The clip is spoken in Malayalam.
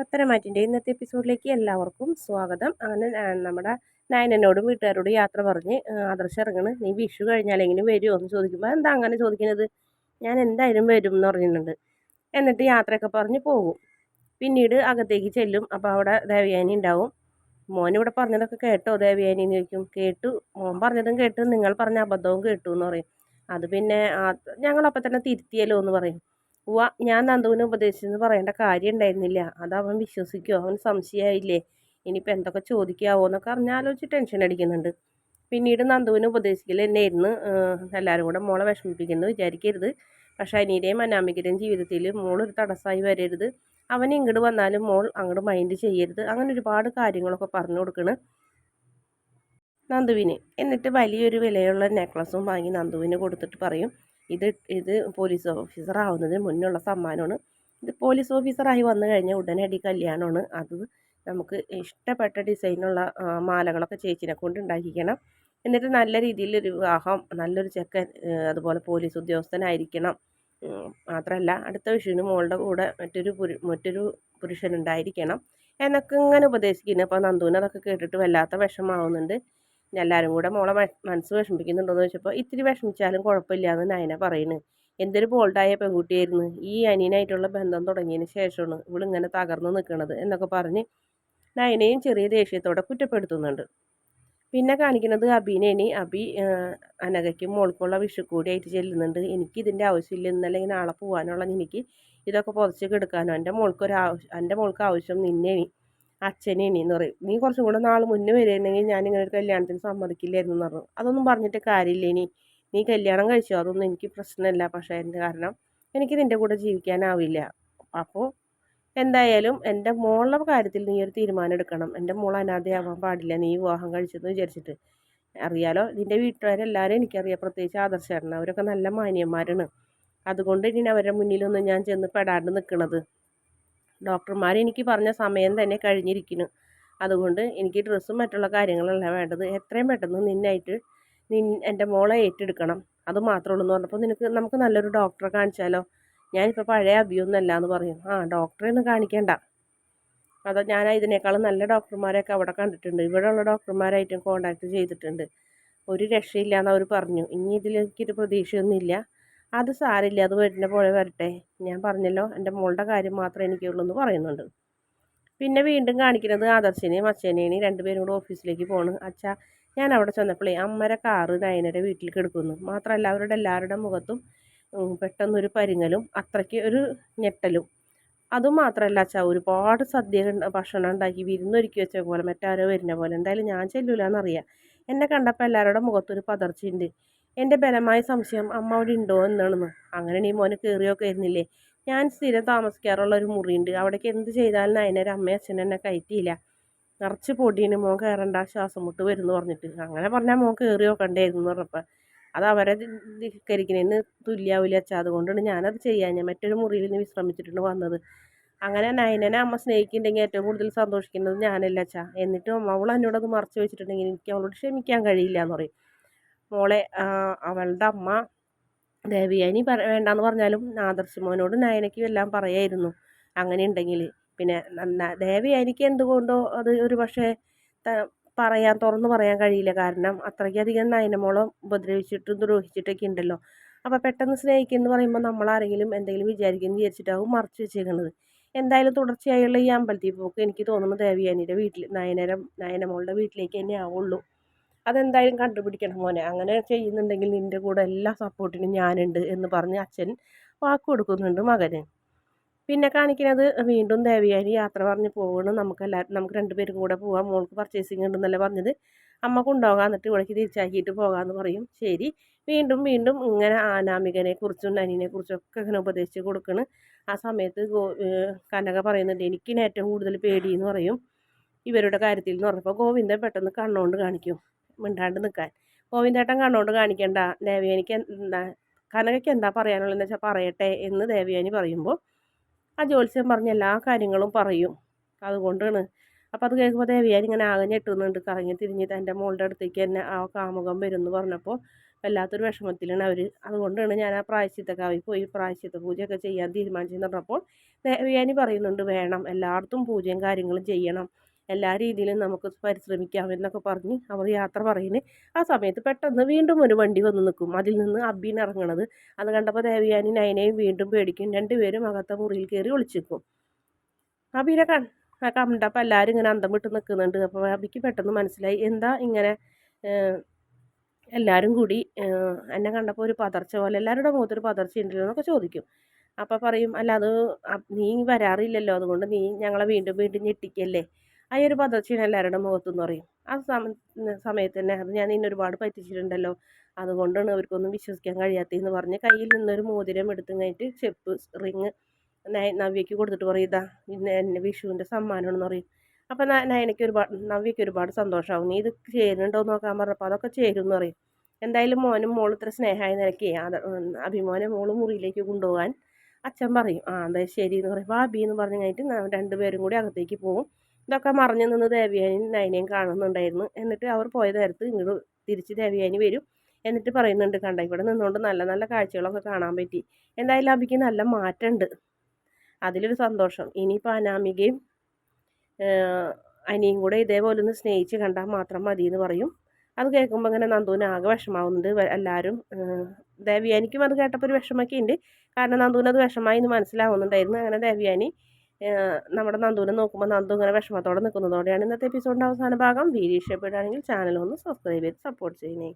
പത്തനമാറ്റിന്റെ ഇന്നത്തെ എപ്പിസോഡിലേക്ക് എല്ലാവർക്കും സ്വാഗതം. അങ്ങനെ നമ്മുടെ നയനനോടും വീട്ടുകാരോടും യാത്ര പറഞ്ഞ് ആദർശം ഇറങ്ങണ് നീ വിഷു കഴിഞ്ഞാൽ എങ്ങനെ വരുമോ എന്ന് ചോദിക്കുമ്പോൾ എന്താ അങ്ങനെ ചോദിക്കുന്നത് ഞാൻ എന്തായാലും വരും എന്ന് പറഞ്ഞിട്ടുണ്ട്. എന്നിട്ട് യാത്രയൊക്കെ പറഞ്ഞ് പോകും. പിന്നീട് അകത്തേക്ക് ചെല്ലും. അപ്പോൾ അവിടെ ദേവയാനി ഉണ്ടാവും. മോൻ ഇവിടെ പറഞ്ഞതൊക്കെ കേട്ടോ? ദേവയാനി എന്ന് ചോദിക്കും. കേട്ടു. മോൻ പറഞ്ഞതും കേട്ടു. നിങ്ങൾ പറഞ്ഞ അബദ്ധവും കേട്ടു എന്ന് പറയും. അത് പിന്നെ ഞങ്ങളപ്പം തന്നെ തിരുത്തിയല്ലോ എന്ന് പറയും. ഉവ്വ ഞാൻ നന്ദുവിനെ ഉപദേശിച്ചെന്ന് പറയേണ്ട കാര്യം ഉണ്ടായിരുന്നില്ല. അത് അവൻ വിശ്വസിക്കുമോ അവൻ സംശയമായില്ലേ? ഇനിയിപ്പോൾ എന്തൊക്കെ ചോദിക്കാവോ എന്നൊക്കെ അറിഞ്ഞാലോചിച്ച് ടെൻഷൻ അടിക്കുന്നുണ്ട്. പിന്നീട് നന്ദുവിനെ ഉപദേശിക്കൽ തന്നെയായിരുന്നു എല്ലാവരും കൂടെ മോളെ വിഷമിപ്പിക്കുന്നു വിചാരിക്കരുത്. പക്ഷേ അനിയുടെയും അനാമികരുടെയും ജീവിതത്തിൽ മോളൊരു തടസ്സമായി വരരുത്. അവൻ ഇങ്ങോട്ട് വന്നാലും മോൾ അങ്ങോട്ട് മൈൻഡ് ചെയ്യരുത്. അങ്ങനെ ഒരുപാട് കാര്യങ്ങളൊക്കെ പറഞ്ഞു കൊടുക്കണം നന്ദുവിന്. എന്നിട്ട് വലിയൊരു വിലയുള്ള നെക്ലസും വാങ്ങി നന്ദുവിന് കൊടുത്തിട്ട് പറയും. ഇത് ഇത് പോലീസ് ഓഫീസർ ആവുന്നതിന് മുന്നുള്ള സമ്മാനമാണ്. ഇത് പോലീസ് ഓഫീസറായി വന്നു കഴിഞ്ഞാൽ ഉടനടി കല്യാണമാണ്. അത് നമുക്ക് ഇഷ്ടപ്പെട്ട ഡിസൈനുള്ള മാലകളൊക്കെ ചേച്ചിനെ കൊണ്ട് ഉണ്ടാക്കിക്കണം. എന്നിട്ട് നല്ല രീതിയിലൊരു വിവാഹം നല്ലൊരു ചെക്കൻ അതുപോലെ പോലീസ് ഉദ്യോഗസ്ഥനായിരിക്കണം. മാത്രമല്ല അടുത്ത വിഷുവിന് മോളുടെ കൂടെ മറ്റൊരു പുരു മറ്റൊരു പുരുഷനുണ്ടായിരിക്കണം. എന്നൊക്കെ ഇങ്ങനെ ഉപദേശിക്കുന്നു. അപ്പോൾ നന്ദുവിന് അതൊക്കെ കേട്ടിട്ട് വല്ലാത്ത വിഷമാവുന്നുണ്ട് എല്ലാവരും കൂടെ മോളെ മനസ്സ് വിഷമിപ്പിക്കുന്നുണ്ടോയെന്ന് ചോദിച്ചപ്പോൾ ഇത്തിരി വിഷമിച്ചാലും കുഴപ്പമില്ല എന്ന് നയന പറയുന്നു എന്തൊരു ബോൾഡായ പെൺകുട്ടിയായിരുന്നു. ഈ അനിയനായിട്ടുള്ള ബന്ധം തുടങ്ങിയതിന് ശേഷമാണ് ഇവളിങ്ങനെ തകർന്നു നിൽക്കുന്നത് എന്നൊക്കെ പറഞ്ഞ് നയനയും ചെറിയ ദേഷ്യത്തോടെ കുറ്റപ്പെടുത്തുന്നുണ്ട്. പിന്നെ കാണിക്കുന്നത് അബീനേനി അബി അനഘയ്ക്കും മോൾക്കുള്ള വിഷുക്കൂടിയായിട്ട് ചെല്ലുന്നുണ്ട്. എനിക്ക് ഇതിന്റെ ആവശ്യമില്ല. ഇന്നല്ലെങ്കിൽ നാളെ പോകാനുള്ള എനിക്ക് ഇതൊക്കെ പുതച്ച് കെടുക്കാനോ? എന്റെ മോൾക്കൊരു ആവശ്യം എന്റെ മോൾക്ക് ആവശ്യം നിന്നേനി അച്ഛനേനി എന്ന് പറയും. നീ കുറച്ചും കൂടെ നാൾ മുന്നേ വരികയാണെങ്കിൽ ഞാനിങ്ങനെ ഒരു കല്യാണത്തിന് സമ്മതിക്കില്ലായിരുന്നു എന്ന് പറഞ്ഞു. അതൊന്നും പറഞ്ഞിട്ട് കാര്യമില്ല ഇനി. നീ കല്യാണം കഴിച്ചോ? അതൊന്നും എനിക്ക് പ്രശ്നമല്ല. പക്ഷേ എന്റെ കാരണം? എനിക്ക് നിന്റെ കൂടെ ജീവിക്കാനാവില്ല. അപ്പോൾ എന്തായാലും എന്റെ മോളുടെ കാര്യത്തിൽ നീ ഒരു തീരുമാനം എടുക്കണം. എന്റെ മോൾ അനാഥയാവാൻ പാടില്ല. നീ വിവാഹം കഴിച്ചെന്ന് വിചാരിച്ചിട്ട്. അറിയാലോ? നിന്റെ വീട്ടുകാരെല്ലാവരും എനിക്കറിയാം. പ്രത്യേകിച്ച് ആദർശേട്ടൻ അവരൊക്കെ നല്ല മാന്യന്മാരാണ്. അതുകൊണ്ട് ഇനി അവരുടെ മുന്നിലൊന്നും ഞാൻ ചെന്ന് പെടാണ്ട് നിൽക്കണത് ഡോക്ടർമാർ എനിക്ക് പറഞ്ഞ സമയം തന്നെ കഴിഞ്ഞിരിക്കുന്നു. അതുകൊണ്ട് എനിക്ക് ഡ്രസ്സും മറ്റുള്ള കാര്യങ്ങളല്ല വേണ്ടത്. എത്രയും പെട്ടെന്ന് നിന്നായിട്ട് നിൻ എന്റെ മോളെ ഏറ്റെടുക്കണം. അത് മാത്രമേ ഉള്ളൂ എന്ന് പറഞ്ഞപ്പോൾ നിനക്ക് നമുക്ക് നല്ലൊരു ഡോക്ടറെ കാണിച്ചാലോ? ഞാനിപ്പോൾ പഴയ അഭിയൊന്നല്ല എന്ന് പറയും. ആ ഡോക്ടറെ ഒന്നും കാണിക്കേണ്ട. അതോ ഞാൻ ഇതിനേക്കാളും നല്ല ഡോക്ടർമാരെയൊക്കെ അവിടെ കണ്ടിട്ടുണ്ട്. ഇവിടെയുള്ള ഡോക്ടർമാരായിട്ടും കോണ്ടാക്ട് ചെയ്തിട്ടുണ്ട്. ഒരു രക്ഷയില്ല എന്ന് അവർ പറഞ്ഞു. ഇനി ഇതിലേക്കൊരു പ്രതീക്ഷയൊന്നുമില്ല. അത് സാരില്ല അത് വരുന്ന പോലെ വരട്ടെ. ഞാൻ പറഞ്ഞല്ലോ എന്റെ മോളുടെ കാര്യം മാത്രമേ എനിക്കുള്ളൂ എന്ന് പറയുന്നുണ്ട്. പിന്നെ വീണ്ടും കാണിക്കുന്നത് ആദർശിനെയും അച്ഛനെയും രണ്ടുപേരും കൂടെ ഓഫീസിലേക്ക് പോകണം അച്ഛ ഞാൻ അവിടെ ചെന്നപ്പോഴേ അമ്മരെ കാറ് നയനരെ വീട്ടിൽ കിടക്കുന്നു. മാത്രമല്ല അവരുടെ എല്ലാവരുടെ മുഖത്തും പെട്ടെന്നൊരു പരിങ്ങലും അത്രയ്ക്ക് ഒരു ഞെട്ടലും. അതുമാത്രമല്ല അച്ഛാ ഒരുപാട് സദ്യ ഭക്ഷണം ഉണ്ടാക്കി വിരുന്നൊരുക്കി വെച്ച പോലെ മറ്റാരോ വരുന്ന പോലെ. എന്തായാലും ഞാൻ ചെല്ലൂലെന്നറിയാം. എന്നെ കണ്ടപ്പോൾ എല്ലാവരുടെ മുഖത്തൊരു പതർച്ചയുണ്ട്. എന്റെ ബലമായ സംശയം അമ്മ അവിടെ ഉണ്ടോ എന്നാണെന്ന്. അങ്ങനെ നീ മോനെ കയറിയൊക്കെ ആയിരുന്നില്ലേ. ഞാൻ സ്ഥിരം താമസിക്കാറുള്ള ഒരു മുറിയുണ്ട്. അവിടേക്ക് എന്ത് ചെയ്താലും അതിനൊരു അമ്മയും അച്ഛനും എന്നെ കയറ്റിയില്ല. നിറച്ച് പൊടിയിന് മോൻ കയറണ്ട ശ്വാസം മുട്ട് വരുന്നു പറഞ്ഞിട്ട്. അങ്ങനെ പറഞ്ഞാൽ മോൻ കയറി നോക്കണ്ടായിരുന്നു പറഞ്ഞപ്പോൾ അത് അവരെ ധിക്കരിക്കുന്നതിന് തുല്യാവില്ല അച്ഛാ. അതുകൊണ്ടാണ് ഞാനത് ചെയ്യാൻ ഞാൻ മറ്റൊരു മുറിയിൽ നിന്ന് വിശ്രമിച്ചിട്ടുണ്ട് വന്നത്. അങ്ങനെ നയനനെ അമ്മ സ്നേഹിക്കുന്നുണ്ടെങ്കിൽ ഏറ്റവും കൂടുതൽ സന്തോഷിക്കുന്നത് ഞാനല്ല അച്ഛാ. എന്നിട്ടും അവൾ എന്നോടത് മറച്ചു വെച്ചിട്ടുണ്ടെങ്കിൽ എനിക്ക് അവളോട് ക്ഷമിക്കാൻ കഴിയില്ല എന്ന് പറയും. മോളെ അവളുടെ അമ്മ ദേവിയാനി പറ വേണ്ടാന്ന് പറഞ്ഞാലും മോനോട് നയനയ്ക്കും എല്ലാം പറയായിരുന്നു അങ്ങനെ ഉണ്ടെങ്കിൽ പിന്നെ ദേവിയാനിക്ക് എന്തുകൊണ്ടോ അത് ഒരു പക്ഷേ പറയാൻ തുറന്നു പറയാൻ കഴിയില്ല. കാരണം അത്രയ്ക്കധികം നയനമോളം ഉപദ്രവിച്ചിട്ടും ദ്രോഹിച്ചിട്ടൊക്കെ ഉണ്ടല്ലോ. അപ്പോൾ പെട്ടെന്ന് സ്നേഹിക്കുന്നു പറയുമ്പോൾ നമ്മൾ ആരെങ്കിലും എന്തെങ്കിലും വിചാരിക്കുന്നു വിചാരിച്ചിട്ടാവും മറച്ചു വെച്ചേക്കുന്നത് എന്തായാലും തുടർച്ചയായുള്ള ഈ അമ്പലത്തിൽ പോക്ക് എനിക്ക് തോന്നുന്നു ദേവിയാനിയുടെ വീട്ടിൽ നയനരം നയനമോളുടെ വീട്ടിലേക്ക് തന്നെ ആവുള്ളൂ. അതെന്തായാലും കണ്ടുപിടിക്കണം മോനെ. അങ്ങനെ ചെയ്യുന്നുണ്ടെങ്കിൽ നിന്റെ കൂടെ എല്ലാ സപ്പോർട്ടിനും ഞാനുണ്ട് എന്ന് പറഞ്ഞ് അച്ഛൻ വാക്ക് കൊടുക്കുന്നുണ്ട് മകന്. പിന്നെ കാണിക്കുന്നത് വീണ്ടും ദേവിയാനി യാത്ര പറഞ്ഞ് പോകണം നമുക്ക് എല്ലാവരും നമുക്ക് രണ്ടുപേരും കൂടെ പോകാം മോൾക്ക് പർച്ചേസിങ് ഉണ്ടെന്നല്ല പറഞ്ഞത്. അമ്മ കൊണ്ടുപോകാം എന്നിട്ട് ഇവിടേക്ക് തിരിച്ചാക്കിയിട്ട് പോകാമെന്ന് പറയും. ശരി. വീണ്ടും വീണ്ടും ഇങ്ങനെ ആനാമികനെ കുറിച്ചും നനിനെ കുറിച്ചും ഒക്കെ ഇങ്ങനെ ഉപദേശിച്ച് കൊടുക്കണം. ആ സമയത്ത് കനക പറയുന്നുണ്ട് എനിക്കിന് ഏറ്റവും കൂടുതൽ പേടിയെന്ന് പറയും. ഇവരുടെ കാര്യത്തിൽ എന്ന് പറഞ്ഞപ്പോൾ ഗോവിന്ദൻ പെട്ടെന്ന് കണ്ണുകൊണ്ട് കാണിക്കും. മിണ്ടാണ്ട് നിൽക്കാൻ ഗോവിന്ദേട്ടൻ കണ്ണോണ്ട് കാണിക്കണ്ട ദേവയാനിക്ക് എന്താ കനകയ്ക്ക് എന്താ പറയാനുള്ളതെന്ന് വെച്ചാൽ പറയട്ടെ എന്ന് ദേവയാനി പറയുമ്പോൾ ആ ജ്യോത്സ്യം പറഞ്ഞ എല്ലാ കാര്യങ്ങളും പറയും. അതുകൊണ്ടാണ്. അപ്പോൾ അത് കേൾക്കുമ്പോൾ ദേവിയാനി ഇങ്ങനെ ആകെ ഞെട്ടുന്നുണ്ട്. കറങ്ങി തിരിഞ്ഞ് തന്റെ മോളുടെ അടുത്തേക്ക് തന്നെ ആ കാമുകം വരും എന്ന് പറഞ്ഞപ്പോൾ വല്ലാത്തൊരു വിഷമത്തിലാണ് അവർ അതുകൊണ്ടാണ് ഞാൻ ആ പ്രായശ്ചിത്തക്കാവിൽ പോയി പ്രായശ്ചിത്ത പൂജയൊക്കെ ചെയ്യാൻ തീരുമാനിച്ചെന്ന് പറഞ്ഞപ്പോൾ ദേവിയാനി പറയുന്നുണ്ട് വേണം എല്ലായിടത്തും പൂജയും കാര്യങ്ങളും ചെയ്യണം. എല്ലാ രീതിയിലും നമുക്ക് പരിശ്രമിക്കാം എന്നൊക്കെ പറഞ്ഞ് അവർ യാത്ര പറയുന്നത് ആ സമയത്ത് പെട്ടെന്ന് വീണ്ടും ഒരു വണ്ടി വന്ന് നിൽക്കും. അതിൽ നിന്ന് അബീൻ ഇറങ്ങണത്. അത് കണ്ടപ്പോൾ ദേവയാനി നയനയും വീണ്ടും പേടിക്കും. രണ്ടുപേരും അകത്തെ മുറിയിൽ കയറി ഒളിച്ചിരിക്കും. അബീനെ കൺ കണ്ടപ്പോൾ എല്ലാവരും ഇങ്ങനെ അന്തം വിട്ട് നിൽക്കുന്നുണ്ട്. അപ്പോൾ അബിക്ക് പെട്ടെന്ന് മനസ്സിലായി. എന്താ ഇങ്ങനെ എല്ലാവരും കൂടി എന്നെ കണ്ടപ്പോൾ ഒരു പതർച്ച പോലെ എല്ലാവരുടെ മുഖത്തൊരു പതർച്ച ഉണ്ടല്ലോ എന്നൊക്കെ ചോദിക്കും. അപ്പോൾ പറയും അല്ല അത് നീ വരാറില്ലല്ലോ. അതുകൊണ്ട് നീ ഞങ്ങളെ വീണ്ടും വീണ്ടും ഞെട്ടിക്കല്ലേ? ആ ഒരു പതർച്ചയാണ് എല്ലാവരുടെ മുഖത്തെന്ന് പറയും ആ സമയത്ത് തന്നെ അത് ഞാൻ നിന്നെ ഒരുപാട് പറ്റിച്ചിട്ടുണ്ടല്ലോ. അതുകൊണ്ടാണ് അവർക്കൊന്നും വിശ്വസിക്കാൻ കഴിയാത്തതെന്ന് പറഞ്ഞ് കയ്യിൽ നിന്നൊരു മോതിരം എടുത്തു കഴിഞ്ഞിട്ട് ചെപ്പ് റിങ് നവ്യയ്ക്ക് കൊടുത്തിട്ട് പറയും ഇതാ എന്നെ വിഷുവിന്റെ സമ്മാനമാണെന്ന് പറയും. അപ്പോൾ നയനയ്ക്ക് ഒരുപാട് നവ്യയ്ക്ക് ഒരുപാട് സന്തോഷമാവും നീ ഇത് ചേരുന്നുണ്ടോ എന്ന് നോക്കാൻ പറഞ്ഞപ്പോൾ അതൊക്കെ ചേരും എന്ന് പറയും. എന്തായാലും മോനും മോളും ഇത്ര സ്നേഹമായി നിനക്ക് അഭിമോനെ മോൾ മുറിയിലേക്ക് കൊണ്ടുപോകാൻ അച്ഛൻ പറയും. ആ അതെ ശരി എന്ന് പറയും ബാബി എന്ന് പറഞ്ഞു കഴിഞ്ഞിട്ട് രണ്ടുപേരും കൂടി അകത്തേക്ക് പോകും ഇതൊക്കെ മറിഞ്ഞു നിന്ന് ദേവിയാനി നയനയും കാണുന്നുണ്ടായിരുന്നു. എന്നിട്ട് അവർ പോയ നേരത്ത് ഇങ്ങോട്ട് തിരിച്ച് ദേവിയാനി വരും. എന്നിട്ട് പറയുന്നുണ്ട് കണ്ട ഇവിടെ നിന്നുകൊണ്ട് നല്ല നല്ല കാഴ്ചകളൊക്കെ കാണാൻ പറ്റി. എന്തായാലും അബിക്ക് നല്ല മാറ്റമുണ്ട് അതിലൊരു സന്തോഷം. ഇനിയിപ്പോൾ അനാമികയും അനിയും കൂടെ ഇതേപോലെ ഒന്ന് സ്നേഹിച്ച് കണ്ടാൽ മാത്രം മതി എന്ന് പറയും. അത് കേൾക്കുമ്പോൾ അങ്ങനെ നന്ദുവിന് ആകെ വിഷമാവുന്നുണ്ട് എല്ലാവരും ദേവിയാനിക്കും അത് കേട്ടപ്പോൾ ഒരു വിഷമമൊക്കെ ഉണ്ട് കാരണം നന്ദുവിന് അത് വിഷമായി എന്ന് മനസ്സിലാവുന്നുണ്ടായിരുന്നു. അങ്ങനെ ദേവിയാനി നമ്മുടെ നന്ദുവിനെ നോക്കുമ്പോൾ നന്ദു ഇങ്ങനെ വിഷമത്തോടെ നിൽക്കുന്നതോടെയാണ് ഇന്നത്തെ എപ്പിസോഡിന്റെ അവസാന ഭാഗം. വീഡിയോ ഇഷ്ടപ്പെടുകയാണെങ്കിൽ ചാനൽ ഒന്ന് സബ്സ്ക്രൈബ് ചെയ്ത് സപ്പോർട്ട് ചെയ്യണേ.